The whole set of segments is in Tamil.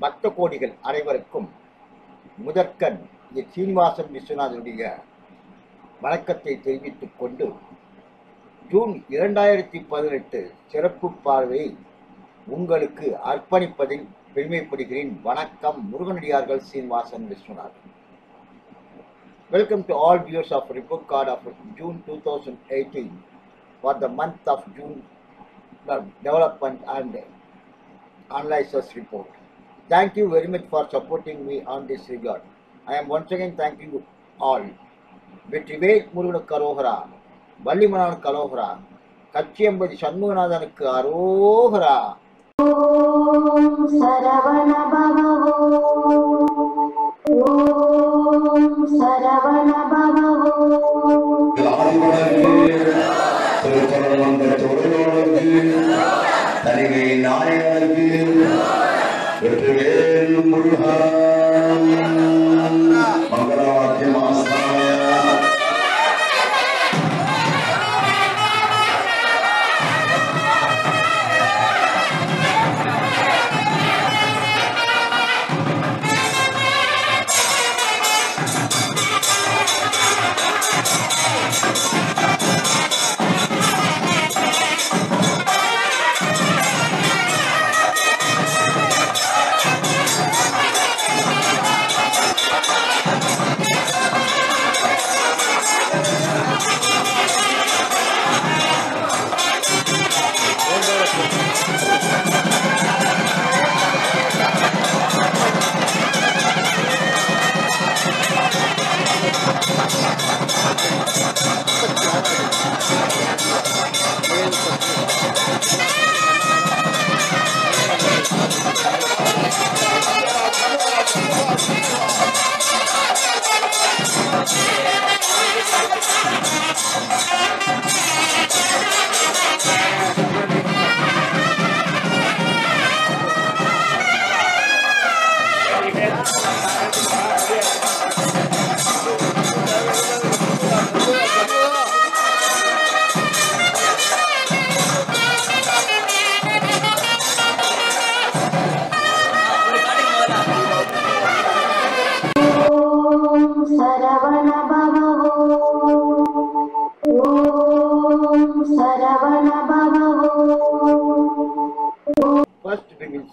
பக்த கோடிகள் அனைவருக்கும் முதற்கண் இந்த சீனிவாசன் விஸ்வநாதனுடைய வணக்கத்தை தெரிவித்துக் கொண்டு ஜூன் இரண்டாயிரத்தி பதினெட்டு சிறப்பு பார்வையை உங்களுக்கு அர்ப்பணிப்பதில் பெருமைப்படுகிறேன். வணக்கம் முருகனடியார்கள் Srinivasan Viswanathan. Welcome to all viewers of report card of June 2018 for the month of June development and analysis report. Thank you very much for supporting me on this regard. I am once again thanking you all. Vetrivel முருகனு கரோகரா வள்ளிமனான கரோகரா கச்சியம்பதி சண்முகநாதனுக்கு அரோகரா சரவண Oh. சரவண பவோ. தனிமை நாயனுக்கு வெற்றிவேல் முருகா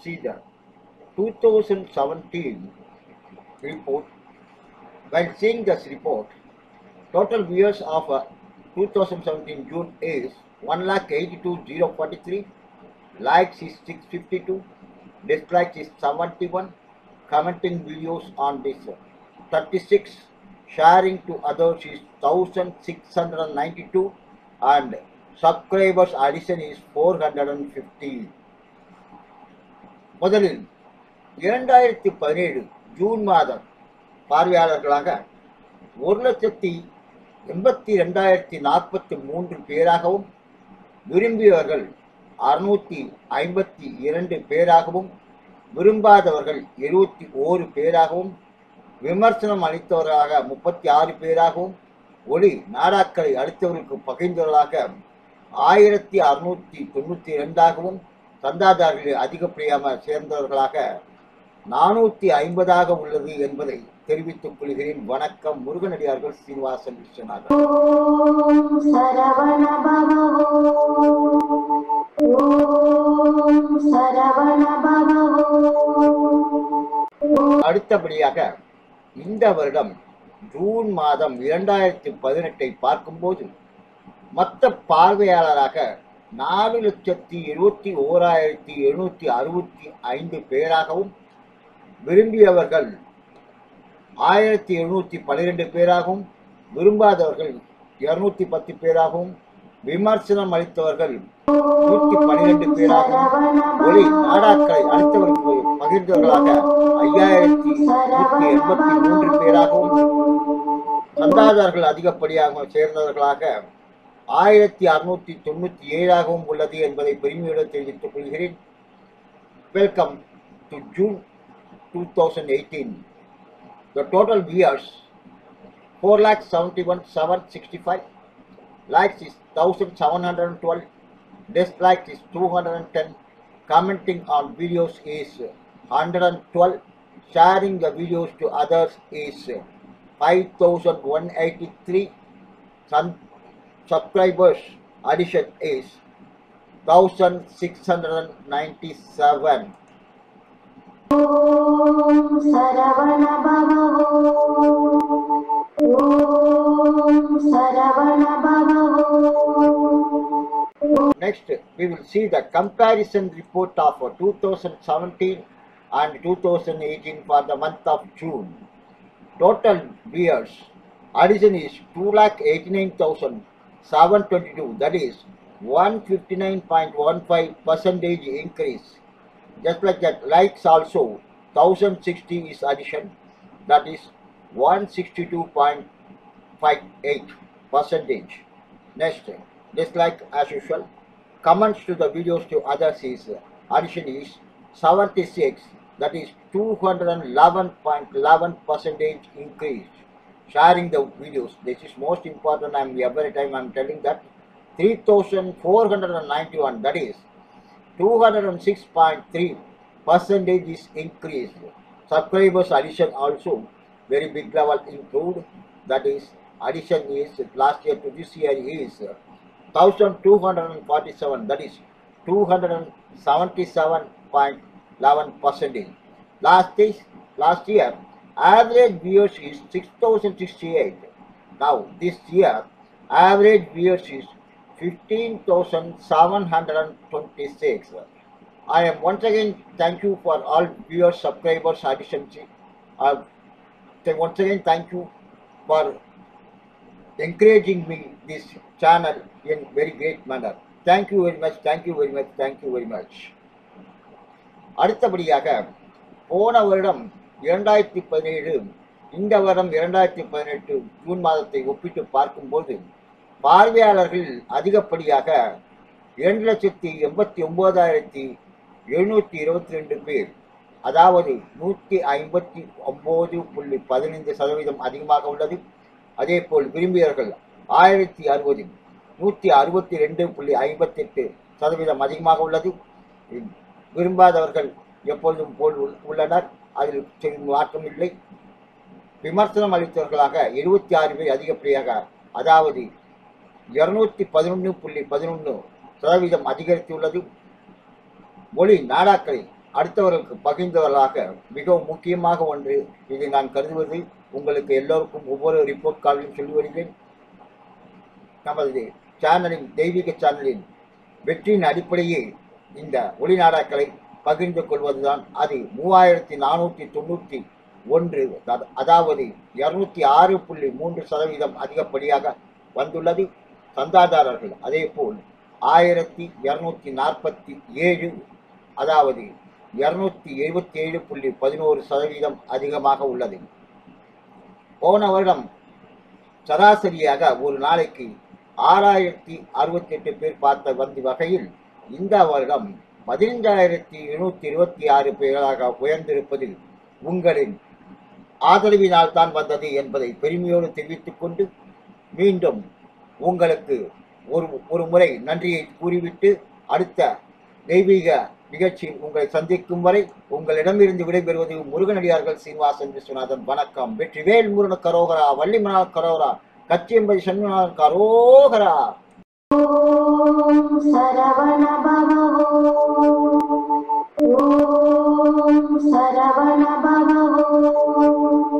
see the 2017 report. While seeing this report, total viewers of uh, 2017 June is 1,82,043, likes is 652, dislikes is 71, commenting videos on this uh, 36, sharing to others is 1692, and subscribers addition is 450. முதலில் இரண்டாயிரத்தி பதினேழு ஜூன் மாதம் பார்வையாளர்களாக ஒரு லட்சத்தி எண்பத்தி ரெண்டாயிரத்தி நாற்பத்தி மூன்று பேராகவும் விரும்பியவர்கள் அறுநூற்றி ஐம்பத்தி இரண்டு பேராகவும் விரும்பாதவர்கள் எழுபத்தி ஓரு பேராகவும் விமர்சனம் அளித்தவர்களாக முப்பத்தி ஆறு பேராகவும் ஒளி நாடாக்களை அளித்தவர்களுக்கு பகிர்ந்தவர்களாக ஆயிரத்தி அறுநூற்றி தொண்ணூற்றி இரண்டாகவும் சந்தாதாரர்கள் அதிகப்படியாக சேர்ந்தவர்களாக நானூற்றி ஐம்பதாக உள்ளது என்பதை தெரிவித்துக் கொள்கிறேன். வணக்கம் முருகனடியார்கள் சீனிவாசன் விஸ்வநாதன் அடுத்தபடியாக இந்த வருடம் ஜூன் மாதம் இரண்டாயிரத்தி பதினெட்டை பார்க்கும்போது மற்ற பார்வையாளராக நாலு லட்சத்தி எழுபத்தி ஓராயிரத்தி எழுநூத்தி அறுபத்தி ஐந்து பேராகவும் விரும்பியவர்கள் ஆயிரத்தி எழுநூத்தி பன்னிரெண்டு பேராகவும் விரும்பாதவர்கள் இருநூத்தி பத்து பேராகவும் விமர்சனம் அளித்தவர்கள் நூத்தி பன்னிரெண்டு பேராகவும் ஒளி நாடாக்களை அளித்தவர்களுக்கு பகிர்ந்தவர்களாக ஐயாயிரத்தி நூத்தி எண்பத்தி மூன்று பேராகவும் சந்தாதாரர்கள் அதிகப்படியாக சேர்ந்தவர்களாக ஆயிரத்தி அறுநூத்தி தொண்ணூத்தி ஏழாகவும் உள்ளது என்பதை பெருமையுடன் தெரிவித்துக் கொள்கிறேன் welcome to June two thousand eighteen The total viewers 4 lakh 71 765 likes is 1712 dislikes is 210 commenting on videos is 112 sharing the videos to others is 5183 Sun- subscribers addition is 1697 Next, we will see the comparison report of 2017 and 2018 for the month of June. Total viewers addition is 2,89,000 2,89,722. That is 159.15 percentage increase. Just like that, likes also 1,060 is addition. That is 162.58 percentage. Next, dislike as usual. Comments to the videos to others is addition is 76. That is 211.11 percentage increase. Sharing the videos. This is most important. I'm every time I'm telling that 3,491. That is 206.3 percentage is increased. Subscribers addition also very big level improved. That is addition is last year to this year is 1247 that is 277.11 percentage. Last is last year average viewers is 6068. Now this year average viewers is 15,726. I am once again thank you for all viewers, subscribers, additions. Uh, th- once again thank you for encouraging me this channel in very great manner. Thank you very much, thank you very much, thank you very much. அடுத்தபடியாக போன வருடம் இரண்டாயிரத்தி பதினேழு இந்த வருடம் இரண்டாயிரத்தி பதினெட்டு ஜூன் மாதத்தை ஒப்பிட்டு பார்க்கும்போது பார்வையாளர்கள் அதிகப்படியாக இரண்டு லட்சத்தி எண்பத்தி ஒன்பதாயிரத்தி எழுநூற்றி இருபத்தி ரெண்டு பேர் அதாவது நூற்றி ஐம்பத்தி ஒம்பது புள்ளி பதினைந்து சதவீதம் அதிகமாக உள்ளது. அதேபோல் விரும்பியவர்கள் ஆயிரத்தி அறுபது நூற்றி அறுபத்தி ரெண்டு புள்ளி ஐம்பத்தெட்டு சதவீதம் அதிகமாக உள்ளது. விரும்பாதவர்கள் எப்பொழுதும் போல் உள்- உள்ளனர். அதில் சிறிது மாற்றம் இல்லை. விமர்சனம் அளித்தவர்களாக இருபத்தி ஆறு பேர் அதிகப்படியாக அதாவது இருநூத்தி பதினொன்று புள்ளி பதினொன்று சதவீதம் அதிகரித்துள்ளது. மொழி நாடாக்களை அடுத்தவர்களுக்கு பகிர்ந்தவர்களாக மிகவும் முக்கியமாக ஒன்று இதை நான் கருதுவது. உங்களுக்கு எல்லோருக்கும் ஒவ்வொரு ரிப்போர்ட் காலையும் சொல்லி வருகிறேன். நமது சேனலின் தெய்வீக சேனலின் வெற்றியின் அடிப்படையே இந்த ஒளிநாடாக்களை பகிர்ந்து கொள்வதுதான் அது. மூவாயிரத்தி நானூற்றி தொண்ணூற்றி ஒன்று அதாவது இருநூத்தி ஆறு புள்ளி மூன்று சதவீதம் அதிகப்படியாக வந்துள்ளது சந்தாதாரர்கள். அதேபோல் ஆயிரத்தி இருநூத்தி நாற்பத்தி ஏழு அதாவது இருநூத்தி எழுபத்தி ஏழு புள்ளி பதினோரு சதவீதம் அதிகமாக உள்ளது. போன வருடம் சராசரியாக ஒரு நாளைக்கு ஆறாயிரத்தி அறுபத்தி எட்டு பேர் பார்த்த வந்த வகையில் இந்த வருடம் பதினைஞ்சாயிரத்தி எழுநூத்தி இருபத்தி ஆறு பேராக உயர்ந்திருப்பதில் உங்களின் ஆதரவினால் தான் வந்தது என்பதை பெருமையோடு தெரிவித்துக் கொண்டு மீண்டும் உங்களுக்கு ஒரு ஒரு முறை நன்றியை கூறிவிட்டு அடுத்த தெய்வீக நிகழ்ச்சியில் உங்களை சந்திக்கும் வரை உங்களிடமிருந்து விடைபெறுவது முருகனடியார்கள் சீனிவாசன் விஸ்வநாதன். வணக்கம். வெற்றிவேல் முருகன கரோகரா வள்ளிமனால் கரோகரா கச்சியம்பதி சண்முகநாதன் கரோகரா. सरवण शर ॐ सरवण भगवौ